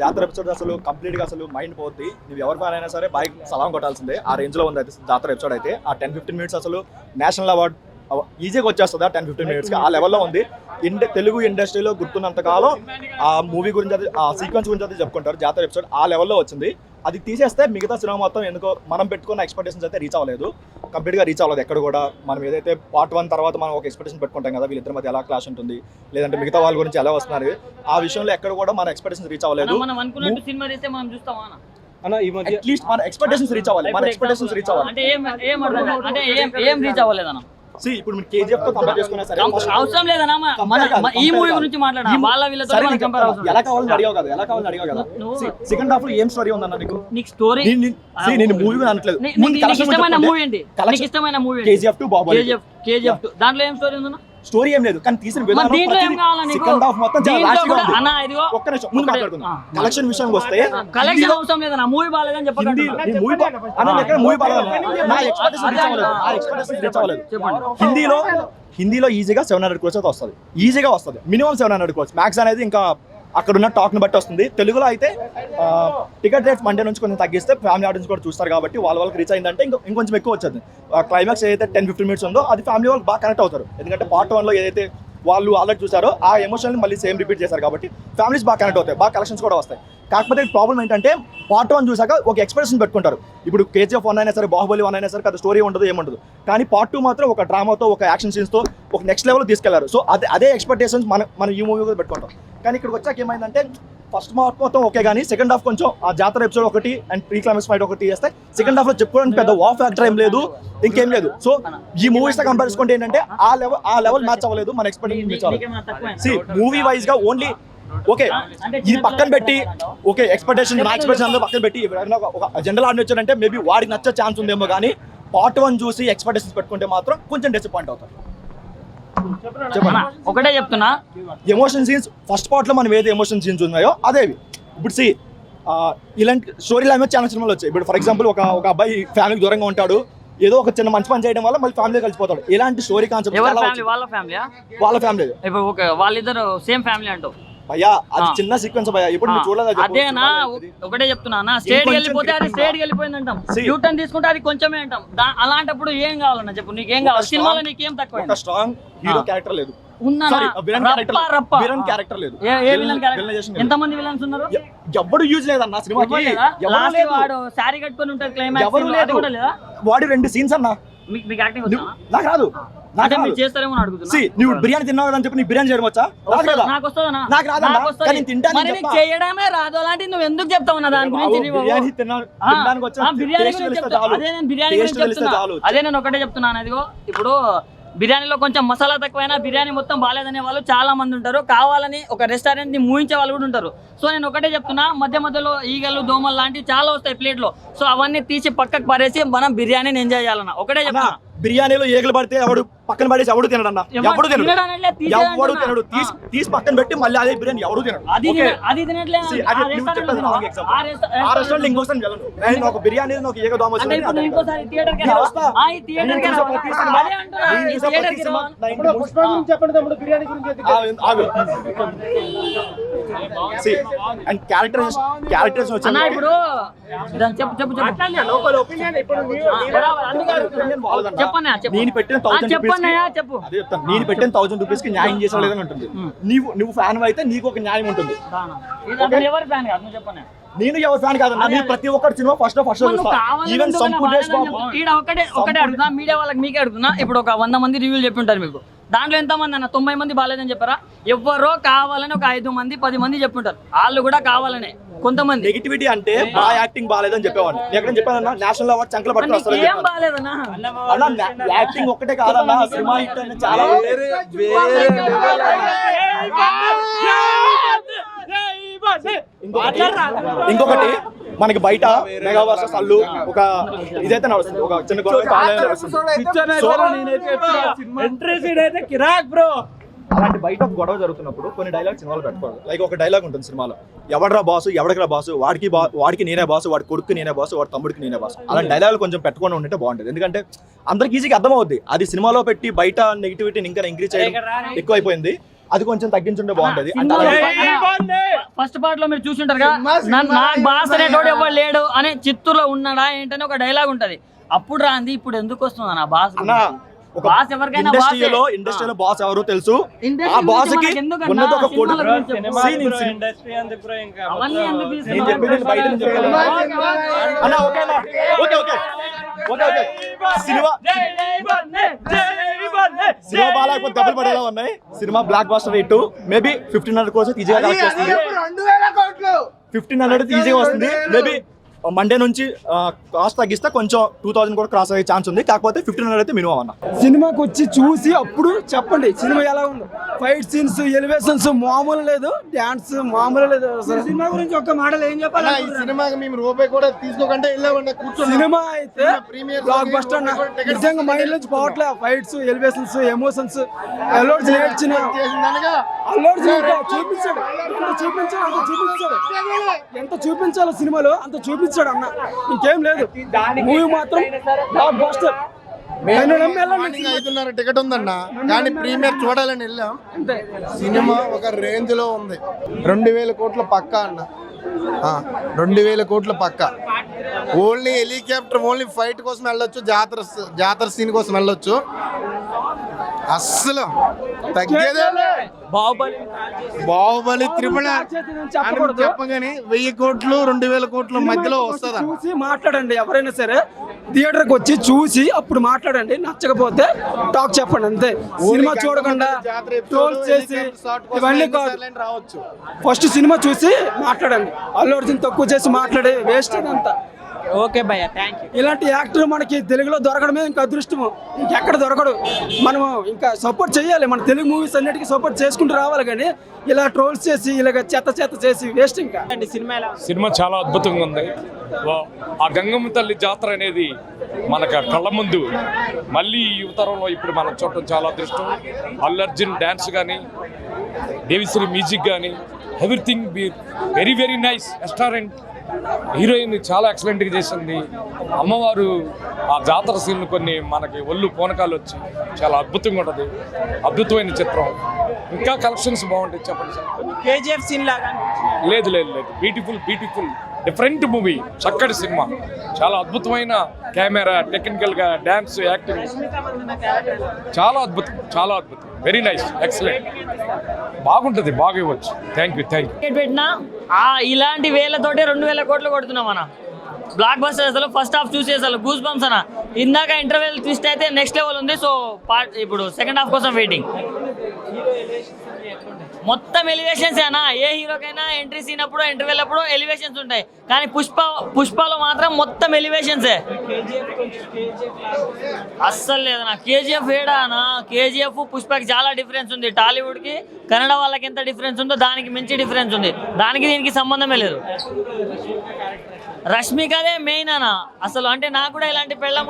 జాతర ఎపిసోడ్ అసలు కంప్లీట్గా అసలు మైండ్ పోద్ది. నువ్వు ఎవరి ఫ్యాన్ అయినా సరే బైక్ సలాం కొట్టాల్సిందే. ఆ రేంజ్లో ఉంది అయితే జాతర ఎపిసోడ్ అయితే. ఆ టెన్ ఫిఫ్టీన్ మినిట్స్ అసలు నేషనల్ అవార్డ్ ఈజీగా వచ్చేస్తుంది ఆ టెన్ ఫిఫ్టీన్ మినిట్స్ ఆ లెవెల్లో ఉంది. ఇండ తెలుగు ఇండస్ట్రీలో గుర్తున్నంత కాలం ఆ మూవీ గురించి అది ఆ సీక్వెన్స్ గురించి అది చెప్పుకుంటారు. జాతర ఎపిసోడ్ ఆ లెవెల్లో వచ్చింది. అది తీసేస్తే మిగతా సినిమా మొత్తం ఎందుకో మనం పెట్టుకున్న ఎక్స్పెక్టేషన్స్ అయితే రీచ్ అవ్వలేదు. కంప్లీట్గా రీచ్ అవ్వలేదు ఎక్కడ కూడా మనం ఏదైతే పార్ట్ వన్ తర్వాత మనం ఒక ఎక్స్పెక్టేషన్ పెట్టుకుంటాం కదా వీళ్ళిద్దరి మధ్య ఎలా క్లాష్ ఉంటుంది లేదంటే మిగతా వాళ్ళ గురించి ఎలా వస్తున్నారు ఆ విషయంలో ఎక్కడ కూడా మన ఎక్స్పెక్టేషన్ రీచ్ అవ్వలేదు అన్న? ఈ మధ్య అట్లీస్ట్ మన ఎక్స్పెక్టేషన్స్ రీచ్ అవ్వాలి మన ఎక్స్పెక్టేషన్స్ రీచ్ అవ్వాలి అంటే ఏం ఏం. అంటే ఏం ఏం రీచ్ అవ్వలేదు అన్న ఇప్పుడు మీరు కేజీఎఫ్తో కంపేర్ చేసుకున్నా సరే first- అవసరం లేదన్నా మన- ఈ మూవీ. గురించి మాట్లాడా ఈ- వాళ్ళ వీళ్ళతో మనం నీకు కంపేర్ అవసరం. ఎలా లేదు. కావాలని అడిగావు కదా ఎలా కావాలని అడిగావు కదా? నువ్వు- సెకండ్ హాఫ్లో ఏం స్టోరీ ఉందన్న నీకు? నీకు స్టోరీ నేను- నేను- see, నేను మూవీ అనట్లేదు. నీ- నీకు నీకు ఇష్టమైన మూవీ ఏంటి? నీకు ఇష్టమైన మూవీ కేజీఎఫ్ టు బాబు కేజీఎఫ్ కేజీఎఫ్ దాంట్లో ఏం స్టోరీ ఉందన్న? స్టోరీ ఏం లేదు. కానీ తీసిన విధానం సెకండ్ హాఫ్ మొత్తం ఒక్క నిమిషం ముందు మాట్లాడుకుందాం. కలెక్షన్ విషయానికి వస్తే కలెక్షన్ అవసరం లేదన్న మూవీ బాగాలేదని చెప్పకండి హిందీ మూవీ అన్న ఎక్కడ మూవీ బాగాలేదు. నా ఎక్స్పెక్టేషన్ రీచ్ అవ్వలేదు. నా ఎక్స్పెక్టేషన్ రీచ్ అవ్వలేదు. చెప్పండి. హిందీలో హిందీలో ఈజీగా సెవెన్ హండ్రెడ్ క్రోర్స్ అయితే వస్తుంది. ఈజీగా వస్తుంది. Minimum seven hundred crores max అనేది ఇంకా అక్కడ ఉన్న టాక్ని బట్టి వస్తుంది. తెలుగులో అయితే టికెట్ రేట్స్ మండే నుంచి కొంచెం తగ్గిస్తే ఫ్యామిలీ ఆడియన్స్ కూడా చూస్తారు కాబట్టి వాళ్ళ వాళ్ళకి రీచ్ అయిందంటే ఇంకా ఇంకొంచెం ఎక్కువ వచ్చేది. క్లైమాక్స్ ఏదైతే టెన్ ఫిఫ్టీన్ మినిట్స్ ఉందో అది ఫ్యామిలీ వాళ్ళకి బాగా కనెక్ట్ అవుతారు. ఎందుకంటే పార్ట్ వన్లో ఏదైతే వాళ్ళు ఆల్రెడీ చూసారో ఆ ఎమోషన్ మళ్ళీ సేమ్ రిపీట్ చేశారు కాబట్టి ఫ్యామిలీస్ బాగా కనెక్ట్ అవుతాయి బాగా కలెక్షన్స్ కూడా వస్తాయి. కాకపోతే ప్రాబ్లం ఏంటంటే పార్ట్ వన్ చూసాక ఒక ఎక్స్ప్రెషన్ పెట్టుకుంటారు. ఇప్పుడు కేజీఎఫ్ వన్ అయినా సరే బాహుబలి వన్ అయినా సరే కదా స్టోరీ ఉండదు ఏముండదు. కానీ పార్ట్ టూ మాత్రం ఒక డ్రామాతో ఒక యాక్షన్ సీన్స్తో ఒక నెక్స్ట్ లెవెల్ తీసుకెళ్ళారు. సో అదే అదే ఎక్స్పెక్టేషన్స్ మన మనం ఈ మూవీ కూడా పెట్టుకుంటాం. కానీ ఇక్కడికి వచ్చాక ఏమైందంటే ఫస్ట్ మార్క్ మొత్తం ఓకే కానీ సెకండ్ హాఫ్ కొంచెం ఆ జాతర ఎపిసోడ్ ఒకటి అండ్ ప్రీ క్లైమాక్స్ ఫైట్ ఒకటి చేస్తే సెకండ్ హాఫ్లో చెప్పుకోవడానికి పెద్ద వా ఫ్యాక్టర్ ఏం లేదు. ఇంకేం లేదు. సో ఈ మూవీస్తో కంపేర్ చేసుకుంటే ఏంటంటే ఆ లెవెల్ ఆ లెవెల్ మ్యాచ్ అవ్వలేదు మన ఎక్స్పెక్టేషన్ సి మూవీ వైజ్గా ఓన్లీ ఓకే ఇది పక్కన పెట్టి ఓకే ఎక్స్పెక్టేషన్ నా ఎక్స్పెక్టేషన్ అందరూ పక్కన పెట్టి ఎవరైనా ఒక- జనరల్ ఆడియన్స్ వచ్చారంటే మేబీ వాడికి నచ్చే ఛాన్స్ ఉందేమో కానీ పార్ట్ వన్ చూసి ఎక్స్పెక్టేషన్స్ పెట్టుకుంటే మాత్రం కొంచెం డిసప్పాయింట్ అవుతారు. ఒకటే చెప్తున్నా. ఎమోషన్ సీన్స్ ఫస్ట్ పార్ట్లో మనం ఏది ఎమోషన్ సీన్స్ ఉన్నాయో అదేవి. ఇప్పుడు సి ఇలాంటి స్టోరీ లాంగ్వేజ్ చాలా సినిమాలు వచ్చాయి. ఇప్పుడు ఫర్ ఎగ్జాంపుల్ ఒక ఒక అబ్బాయి ఫ్యామిలీకి దూరంగా ఉంటాడు. ఏదో ఒక చిన్న మంచి పని చేయడం వల్ల మళ్ళీ ఫ్యామిలీ కలిసిపోతాడు. ఇలాంటి స్టోరీ కాన్సెప్ట్ ఎవరి ఫ్యామిలీ వాళ్ళ ఫ్యామిలీయా వాళ్ళ ఫ్యామిలీ ఇప్పుడు వాళ్ళిద్దరు సేమ్ ఫ్యామిలీ అంటావు. భయ్యా అది. చిన్న సీక్వెన్స్ భయ్యా. ఇప్పుడు చూడలేదా? అదేనా ఒకటే చెప్తున్నా స్టేట్ వెళ్ళిపోతే అది స్టేట్ వెళ్ళిపోయింది అంటాం. యూటర్న్ తీసుకుంటే అది కొంచెమే అంటాం. అలాంటప్పుడు ఏం కావాలన్న చెప్పు నీకేం కావాలి? సినిమాలో నీకేం తక్కువ స్ట్రాంగ్ హీరో. క్యారెక్టర్ లేదు. ఉందా సారీ విలన్ క్యారెక్టర్ రప్ప విలన్ క్యారెక్టర్ లేదు. ఏ ఏ విలన్ Villainization క్యారెక్టర్ ఎంత మంది విలన్స్ ఉన్నారు యూజ్ లేదన్న సినిమాకి? ఎవరు లేదా? శారీ కట్టుకొని ఉంటాడు క్లైమాక్స్ ఎవరు అది లేదు. కూడా లేదా? వాడి రెండు సీన్స్ అన్న. నాకు రాదు. నువ్వు బిర్యానీ తిన్నావు కదా అని చెప్పి నీకు బిర్యానీ చేయడం వచ్చా? నాకు రాదా నాకు. కానీ చెప్పా. చేయడమే రాదు అలాంటి నువ్వు ఎందుకు చెప్తావు నా దాని గురించి? బిర్యానీ తిన్నా ఆ, తినడానికి వచ్చా? ఆ, బిర్యానీ అదే నేను ఒకటే చెప్తున్నాను అదిగో ఇప్పుడు బిర్యానీలో కొంచెం మసాలా తక్కువైనా బిర్యానీ మొత్తం బాగాలేదనే వాళ్ళు చాలా మంది ఉంటారు. కావాలని ఒక రెస్టారెంట్ని మూయించే వాళ్ళు కూడా ఉంటారు. సో నేను ఒకటే చెప్తున్నా మధ్య మధ్యలో ఈగలు దోమలు లాంటివి చాలా వస్తాయి ప్లేట్లో సో అవన్నీ తీసి పక్కకు పడేసి మనం బిర్యానీని ఎంజాయ్ చేయాలన్న. ఒకటే చెప్తున్నా. బిర్యానీలో ఏగలు పడితే ఎవడు పక్కన పడేసి ఎవడు తినడన్నా? ఎవడు తినడు. ఎవడు. తినడు. తీసి తీసి పక్కన పెట్టి మళ్ళీ అదే బిర్యానీ ఎవడు తినడు. ఆ రెస్టారెంట్ ఇంకోసారి వెళ్ళను. నేను ఒక బిర్యానీ ఒక ఏగ దోమ ఇప్పుడు దాన్ని చెప్పు చెప్పు చెప్పు. నేను పెట్టిన థౌసండ్ చెప్పన్నయ్య, చెప్పు. అదే చెప్తాను. నేను పెట్టిన థౌసండ్ రూపీస్కి న్యాయం చేసా లేదని ఉంటుంది నీవు నువ్వు ఫ్యాన్ అయితే నీకు ఒక న్యాయం ఉంటుంది. అసలు ఎవరి ఫ్యాన్ కాదు? నువ్వు. నేను ఎవరి ఫ్యాన్ కాదన్నా నేను ప్రతి ఒక్కటి సినిమా ఫస్ట్ ఫస్ట్ ఈవెన్ బాబు ఒకటే ఒకటే అడుగుతున్నా మీడియా వాళ్ళకి మీకే అడుగుతున్నా. ఇప్పుడు ఒక వంద మంది రివ్యూలు చెప్పి ఉంటారు మీకు. దాంట్లో ఎంత మంది అన్న తొంభై మంది బాగాలేదని చెప్పారా ఎవరో కావాలని ఒక ఐదు మంది పది మంది చెప్పుంటారు వాళ్ళు కూడా కావాలనే కొంతమంది నెగిటివిటీ అంటే బాగా యాక్టింగ్ బాగాలేదని చెప్పేవాడిని నేను ఎక్కడ చెప్పానన్నా నేషనల్ అవార్డ్ చంకల పట్టుకుని ఏం చెప్పాను. బాగాలేదన్నా అన్నా యాక్టింగ్ ఒక్కటే కాదన్నా సినిమా హిట్ అని చాలా ఇంకొకటి మనకి బయట మెగా వర్సెస్ అల్లు ఒక ఇదైతే నడుస్తుంది. ఒక చిన్న గొడవ కాలేజీ నడుస్తుంది. సో ఎంట్రీ సీన్ అయితే కిరాక్ బ్రో. అలాంటి బయట ఒక గొడవ జరుగుతున్నప్పుడు కొన్ని డైలాగ్ సినిమాలో పెట్టుకోవాలి. లైక్ ఒక డైలాగ్ ఉంటుంది సినిమాలో. ఎవడరా బాసు ఎవడికరా బాసు? వాడికి బా వాడికి నేనే బాసు వాడి కొడుకు నేనే బాసు వాడి తమ్ముడికి నేనే బాసు. అలాంటి డైలాగ్ కొంచెం పెట్టుకొని ఉంటే బాగుంటుంది. ఎందుకంటే అందరికి ఈజీగా అర్థమవుద్ది. అది సినిమాలో పెట్టి బయట నెగిటివిటీని ఇంకా ఇంక్రీజ్ చేయడం ఎక్కువైపోయింది. అది కొంచెం తగ్గించుంటే బాగుంటది ఫస్ట్ పార్ట్లో మీరు చూసుంటారు నాకు బాస్ అనేటోడు ఎవరు లేడు అని చిత్తూరులో ఉన్నాడా ఏంటని ఒక డైలాగ్ ఉంటది అప్పుడు రాంది ఇప్పుడు ఎందుకు వస్తుంది అన్న బాస్ అన్న ఒక బాస్ ఎవరికైనా ఇండస్ట్రీలో బాసే. ఇండస్ట్రీలో బాస్ ఎవరో తెలుసు ఆ బాస్కి? ఉన్నది ఒక. అన్న ఓకే ఓకే ఓకే ఓకే సినిమా సినిమా బాగాలేకపోతే దెబ్బలు పడేలా ఉన్నాయి? Cinema blockbuster rate maybe fifteen hundred కోసం ఈజీగా ఫిఫ్టీన్ హండ్రెడ్ ఈజీగా వస్తుంది. మేబీ మండే నుంచి కాస్ట్ తగ్గిస్తే కొంచెం టూ థౌసండ్ కూడా క్రాస్ అయ్యే ఛాన్స్ ఉంది. కాకపోతే ఫిఫ్టీన్ హండ్రెడ్ అయితే మినిమం అన్న. సినిమాకి వచ్చి చూసి అప్పుడు చెప్పండి సినిమా ఎలా ఉందో? ఫైట్ సీన్స్ ఎలివేషన్స్ మామూలు లేదు డాన్స్ మామూలు లేదు. సినిమా గురించి ఒక్క మాటలు ఏం చెప్పాలి ఈ సినిమాకి మేము రూపాయి కూడా తీసుకోకుండా వెళ్ళామండి కూర్చున్నాం. సినిమా అయితే ప్రీమియర్ బ్లాక్ బస్టర్ అన్న. నిజంగా మైండ్ నుంచి పోవట్లే ఫైట్స్ ఎలివేషన్స్ ఎమోషన్స్ నేర్చిన చేసిందనగా అల్లుడు చూపించాడు. ఎంత చూపించాడు అంత చూపించాడు. ఎంత చూపించాలో సినిమాలో అంత చూపించాడు అన్న. ఇంకేం లేదు. మూవీ మాత్రం బ్లాక్ బస్టర్ ఐదున్నర టికెట్ ఉందన్న. కానీ ప్రీమియర్ చూడాలని వెళ్ళాం. సినిమా ఒక రేంజ్లో ఉంది. రెండు వేల కోట్ల పక్క అన్న. ఆ, రెండు వేల కోట్ల పక్క. ఓన్లీ హెలికాప్టర్ ఓన్లీ ఫైట్ కోసం వెళ్ళొచ్చు జాతర జాతర సీన్ కోసం వెళ్ళొచ్చు. అస్సలు తగ్గేదే లే. బాహుబలి త్రిపుల చెప్పగానే వెయ్యి కోట్లు రెండు వేల కోట్ల మధ్యలో వస్తుందా చూసి మాట్లాడండి ఎవరైనా సరే. థియేటర్కి వచ్చి చూసి అప్పుడు మాట్లాడండి నచ్చకపోతే టాక్ చెప్పండి అంతే. సినిమా చూడకుండా ట్రోల్ చేసి ఇవన్నీ కాదు. రావచ్చు. ఫస్ట్ సినిమా చూసి మాట్లాడండి. అల్లు అర్జున్ తక్కువ చేసి మాట్లాడే వేస్ట్ అదంతా. ఓకే భయ్య థ్యాంక్ యూ ఇలాంటి యాక్టర్ మనకి తెలుగులో దొరకడమే ఇంకా అదృష్టము. ఇంకెక్కడ దొరకడు. మనము ఇంకా సపోర్ట్ చేయాలి. మన తెలుగు మూవీస్ అన్నిటికీ సపోర్ట్ చేసుకుంటూ రావాలి కానీ ఇలా ట్రోల్స్ చేసి ఇలాగ చెత్త చెత్త చేసి వేస్ట్ ఇంకా. సినిమా చాలా అద్భుతంగా ఉంది. వా- ఆ గంగమ్మ తల్లి జాతర అనేది మనకు కళ్ళ ముందు. మళ్ళీ ఈ యువతరంలో ఇప్పుడు మనం చూడటం చాలా అదృష్టం. అల్లు అర్జున్ డ్యాన్స్ కానీ దేవిశ్రీ మ్యూజిక్ కానీ everything be very very nice restaurant heroine చాలా ఎక్సలెంట్గా చేసింది. అమ్మవారు ఆ జాతర సీన్ కొన్ని మనకి ఒళ్ళు పూనకాలు వచ్చి చాలా అద్భుతంగా ఉంటుంది. అద్భుతమైన చిత్రం. ఇంకా కలెక్షన్స్ బాగుంటాయి చెప్పండి సార్. కేజీఎఫ్ సీన్ లాగా లేదు లేదు లేదు. Beautiful beautiful. డిఫరెంట్ మూవీ చక్కటి సినిమా. చాలా అద్భుతమైన కెమెరా టెక్నికల్గా డాన్స్ యాక్టింగ్ చాలా అద్భుతం చాలా అద్భుతం. వెరీ నైస్ ఎక్సలెంట్ బాగుంటుంది బాగా ఇవ్వచ్చు. థ్యాంక్ యూ థ్యాంక్ యూ పెట్టినా? ఇలాంటి వేలతోటే రెండు వేల కోట్లు కొడుతున్నాం అన్న. బ్లాక్ బస్టర్ అసలు ఫస్ట్ హాఫ్ చూసి అసలు గూస్ బంప్స్ అన్న. ఇందాక ఇంటర్వెల్ ట్విస్ట్ అయితే నెక్స్ట్ లెవెల్ ఉంది సో పార్ట్ ఇప్పుడు సెకండ్ హాఫ్ కోసం వెయిటింగ్ మొత్తం ఎలివేషన్స్ అన్న. ఏ హీరోకైనా ఎంట్రీ సీన్ ఎంట్రీ ఇంటర్వెల్ అప్పుడు ఎలివేషన్స్ ఉంటాయి. కానీ పుష్ప పుష్పలో మాత్రం మొత్తం ఎలివేషన్సే అస్సలు లేదన్నా కేజీఎఫ్ ఏడానా కేజీఎఫ్ పుష్పకి చాలా డిఫరెన్స్ ఉంది. టాలీవుడ్కి కన్నడ వాళ్ళకి ఎంత డిఫరెన్స్ ఉందో దానికి మించి డిఫరెన్స్ ఉంది. దానికి దీనికి సంబంధమే లేదు. రష్మికదే మెయిన్ అన్న. అసలు అంటే నాకు కూడా ఇలాంటి పెళ్ళం